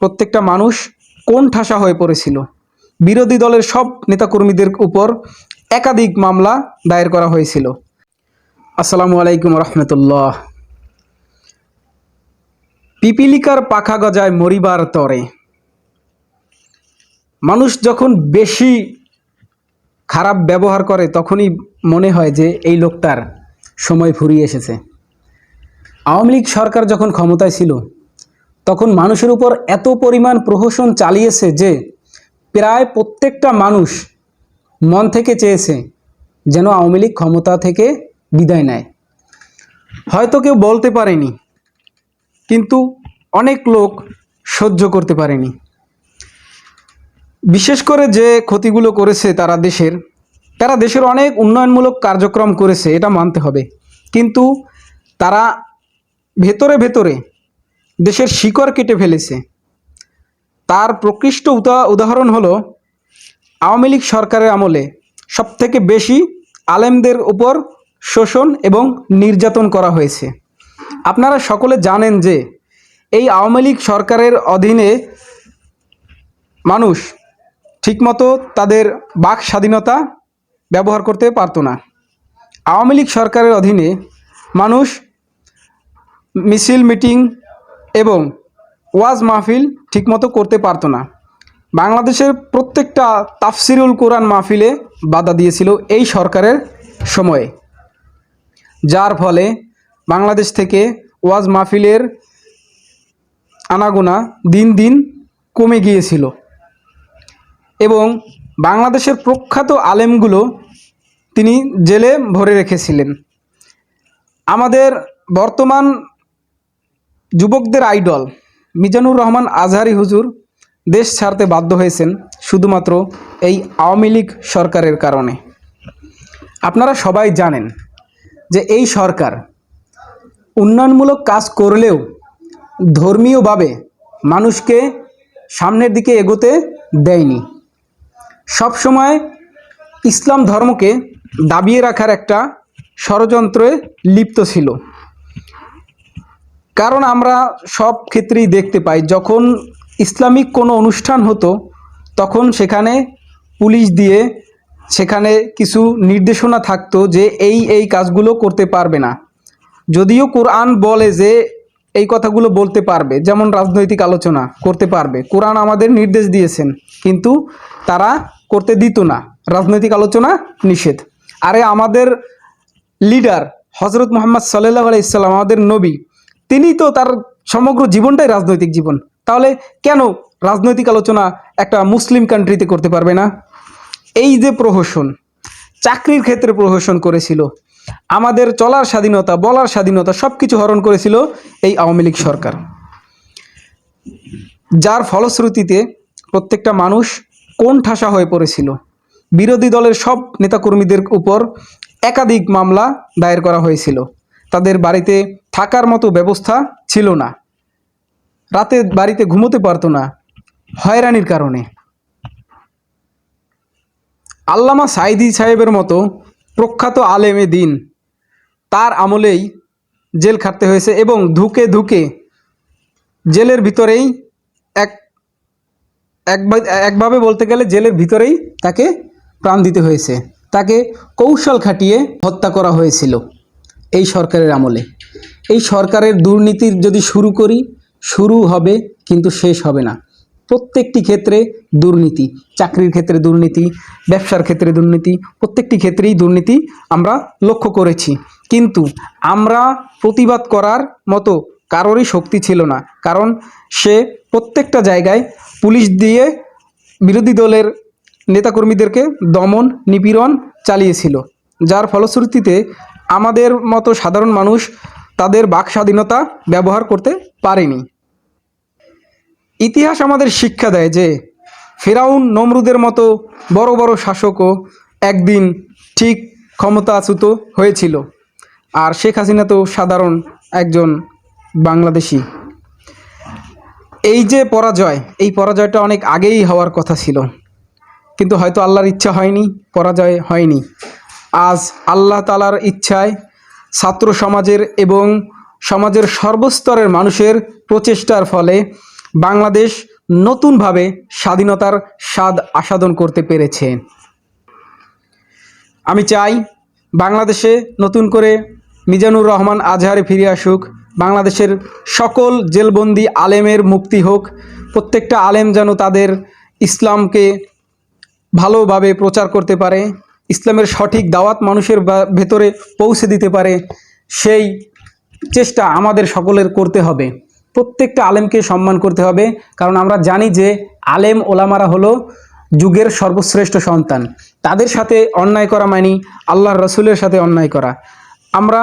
প্রত্যেকটা মানুষ কোন ঠাসা হয়ে পড়েছিল? বিরোধী দলের সব নেতাকর্মীদের উপর একাধিক মামলা দায়ের করা হয়েছিল। আসসালামু আলাইকুম রহমতুল্লাহ। পিপিলিকার পাখা গজায় মরিবার তরে। মানুষ যখন বেশি খারাপ ব্যবহার করে, তখনই মনে হয় যে এই লোকটার সময় ফুরিয়ে এসেছে। আওয়ামী লীগ সরকার যখন ক্ষমতায় ছিল তখন মানুষের উপর এত পরিমাণ প্রহসন চালিয়েছে যে প্রায় প্রত্যেকটা মানুষ মন থেকে চেয়েছে যেন আওয়ামী লীগ ক্ষমতা থেকে বিদায় নেয়। হয়তো কেউ বলতে পারেনি, কিন্তু অনেক লোক সহ্য করতে পারেনি। বিশেষ করে যে ক্ষতিগুলো করেছে তারা দেশের তারা দেশের অনেক উন্নয়নমূলক কার্যক্রম করেছে, এটা মানতে হবে। কিন্তু তারা ভেতরে ভেতরে দেশের শিকড় কেটে ফেলেছে। তার প্রকৃষ্ট উদা, উদাহরণ হলো, আওয়ামী লীগ সরকারের আমলে সবথেকে বেশি আলেমদের উপর শোষণ এবং নির্যাতন করা হয়েছে। আপনারা সকলে জানেন যে, এই আওয়ামী লীগ সরকারের অধীনে মানুষ ঠিকমতো তাদের বাক স্বাধীনতা ব্যবহার করতে পারতো না। আওয়ামী লীগ সরকারের অধীনে মানুষ মিছিল, মিটিং এবং ওয়াজ মাহফিল ঠিকমতো করতে পারতো না। বাংলাদেশের প্রত্যেকটা তাফসিরুল কোরআন মাহফিলে বাধা দিয়েছিল এই সরকারের সময়ে। যার ফলে বাংলাদেশ থেকে ওয়াজ মাহফিলের আনাগোনা দিন দিন কমে গিয়েছিল। এবং বাংলাদেশের প্রখ্যাত আলেমগুলো তিনি জেলে ভরে রেখেছিলেন। আমাদের বর্তমান যুবকদের আইডল। মিজানুর রহমান আজহারি হুজুর দেশ ছাড়তে বাধ্য হয়েছেন শুধুমাত্র এই আওয়ামী লীগ সরকারের কারণে। আপনারা সবাই জানেন যে এই সরকার উন্নয়নমূলক কাজ করলেও ধর্মীয়ভাবে মানুষকে সামনের দিকে এগোতে দেয়নি। সবসময় ইসলাম ধর্মকে দাবিয়ে রাখার একটা ষড়যন্ত্রে লিপ্ত ছিল। কারণ আমরা সব ক্ষেত্রেই দেখতে পাই, যখন ইসলামিক কোনো অনুষ্ঠান হতো, তখন সেখানে পুলিশ দিয়ে সেখানে কিছু নির্দেশনা থাকতো যে এই এই কাজগুলো করতে পারবে না। যদিও কোরআন বলে যে এই কথাগুলো বলতে পারবে, যেমন রাজনৈতিক আলোচনা করতে পারবে, কোরআন আমাদের নির্দেশ দিয়েছেন, কিন্তু তারা করতে দিত না, রাজনৈতিক আলোচনা নিষেধ। আরে আমাদের লিডার হজরত মোহাম্মদ সাল্লাহ আলাইসাল্লাম আমাদের নবী তিনি তো তার সমগ্র জীবনটাই রাজনৈতিক জীবন। তাহলে কেন রাজনৈতিক আলোচনা একটা মুসলিম কান্ট্রিতে করতে পারবে না? এই যে প্রহসন, চাকরির ক্ষেত্রে প্রহসন করেছিল, আমাদের চলার স্বাধীনতা, বলার স্বাধীনতা সব কিছু হরণ করেছিল এই আওয়ামী লীগ সরকার। যার ফলশ্রুতিতে প্রত্যেকটা মানুষ কোন ঠাসা হয়ে পড়েছিল? বিরোধী দলের সব নেতাকর্মীদের উপর একাধিক মামলা দায়ের করা হয়েছিল। তাদের বাড়িতে থাকার মতো ব্যবস্থা ছিল না। রাতে বাড়িতে ঘুমোতে পারতো না, হয়রানির কারণে। আল্লামা সাইদি সাহেবের মতো প্রখ্যাত আলেমে দিন, তার আমলেই জেল খাটতে হয়েছে এবং ধুকে ধুকে জেলের ভিতরেই এক একভাবে বলতে গেলে জেলের ভিতরেই তাকে প্রাণ দিতে হয়েছে। তাকে কৌশল খাটিয়ে হত্যা করা হয়েছিল এই সরকারের আমলে। এই সরকারের দুর্নীতির যদি শুরু করি, শুরু হবে কিন্তু শেষ হবে না। প্রত্যেকটি ক্ষেত্রে দুর্নীতি, চাকরির ক্ষেত্রে দুর্নীতি, ব্যবসার ক্ষেত্রে দুর্নীতি, প্রত্যেকটি ক্ষেত্রেই দুর্নীতি আমরা লক্ষ্য করেছি। কিন্তু আমরা প্রতিবাদ করার মতো কারোরই শক্তি ছিল না। কারণ সে প্রত্যেকটা জায়গায় পুলিশ দিয়ে বিরোধী দলের নেতাকর্মীদেরকে দমন, নিপীড়ন চালিয়েছিল। যার ফলশ্রুতিতে আমাদের মতো সাধারণ মানুষ তাদের বাক স্বাধীনতা ব্যবহার করতে পারেনি। ইতিহাস আমাদের শিক্ষা দেয় যে, ফেরাউন নমরুদের মতো বড় বড় শাসকও একদিন ঠিক ক্ষমতাচ্যুত হয়েছিল আর শেখ হাসিনা তো সাধারণ একজন বাংলাদেশি। এই যে পরাজয়, এই পরাজয়টা অনেক আগেই হওয়ার কথা ছিল। কিন্তু হয়তো আল্লাহর ইচ্ছা হয়নি, পরাজয় হয়নি। আজ আল্লাহ তালার ইচ্ছায় ছাত্র সমাজের এবং সমাজের সর্বস্তরের মানুষের প্রচেষ্টার ফলে বাংলাদেশ নতুনভাবে স্বাধীনতার স্বাদ আস্বাদন করতে পেরেছে। আমি চাই বাংলাদেশে নতুন করে মিজানুর রহমান আজহারে ফিরে আসুক, বাংলাদেশের সকল জেলবন্দি আলেমের মুক্তি হোক, প্রত্যেকটা আলেম যেন তাদের ইসলামকে ভালোভাবে প্রচার করতে পারে ইসলামের সঠিক দাওয়াত মানুষের ভেতরে পৌঁছে দিতে পারে, সেই চেষ্টা আমাদের সকলের করতে হবে। প্রত্যেকটা আলেমকে সম্মান করতে হবে, কারণ আমরা জানি যে আলেম ওলামারা হলো যুগের সর্বশ্রেষ্ঠ সন্তান। তাদের সাথে অন্যায় করা মানি, আল্লাহর রসুলের সাথে অন্যায় করা। আমরা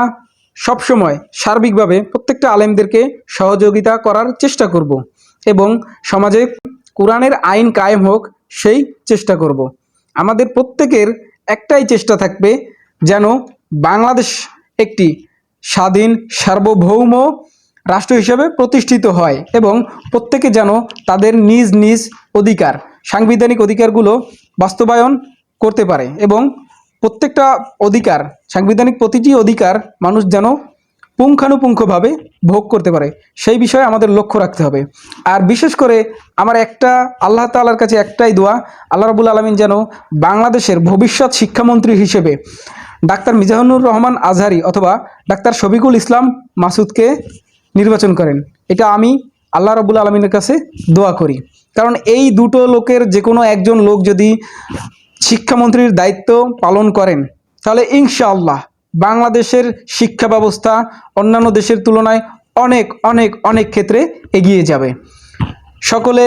সবসময় সার্বিকভাবে প্রত্যেকটা আলেমদেরকে সহযোগিতা করার চেষ্টা করব এবং সমাজে কোরআনের আইন কায়েম হোক, সেই চেষ্টা করব। আমাদের প্রত্যেকের একটাই চেষ্টা থাকবে যেন বাংলাদেশ একটি স্বাধীন, সার্বভৌম রাষ্ট্র হিসেবে প্রতিষ্ঠিত হয় এবং প্রত্যেকে যেন তাদের নিজ নিজ অধিকার, সাংবিধানিক অধিকারগুলো বাস্তবায়ন করতে পারে এবং প্রত্যেকটা অধিকার, সাংবিধানিক প্রতিটি অধিকার মানুষ যেন পুঙ্খানুপুঙ্খভাবে ভোগ করতে পারে, সেই বিষয়ে আমাদের লক্ষ্য রাখতে হবে। আর বিশেষ করে আমার একটা, আল্লাহ তাআলার কাছে একটাই দোয়া, আল্লাহ রাবুল আলমিন যেন বাংলাদেশের ভবিষ্যৎ শিক্ষামন্ত্রী হিসেবে ডাক্তার মিজানুর রহমান আজহারি অথবা ডাক্তার শফিকুল ইসলাম মাসুদকে নির্বাচন করেন। এটা আমি আল্লাহ রাবুল আলমিনের কাছে দোয়া করি। কারণ এই দুটো লোকের যে কোনো একজন লোক যদি শিক্ষামন্ত্রীর দায়িত্ব পালন করেন, তাহলে ইনশাআল্লাহ বাংলাদেশের শিক্ষা ব্যবস্থা অন্যান্য দেশের তুলনায় অনেক অনেক অনেক ক্ষেত্রে এগিয়ে যাবে। সকলে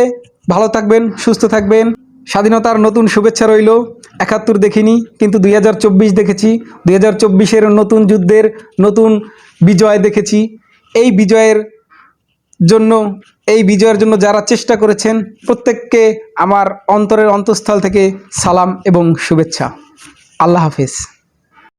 ভালো থাকবেন, সুস্থ থাকবেন। স্বাধীনতার নতুন শুভেচ্ছা রইল। একাত্তর দেখিনি, কিন্তু দুই দেখেছি। দুই হাজার চব্বিশের নতুন যুদ্ধের নতুন বিজয় দেখেছি। এই বিজয়ের জন্য, এই বিজয়ের জন্য যারা চেষ্টা করেছেন, প্রত্যেককে আমার অন্তরের অন্তঃস্থল থেকে সালাম এবং শুভেচ্ছা। আল্লাহ হাফিজ।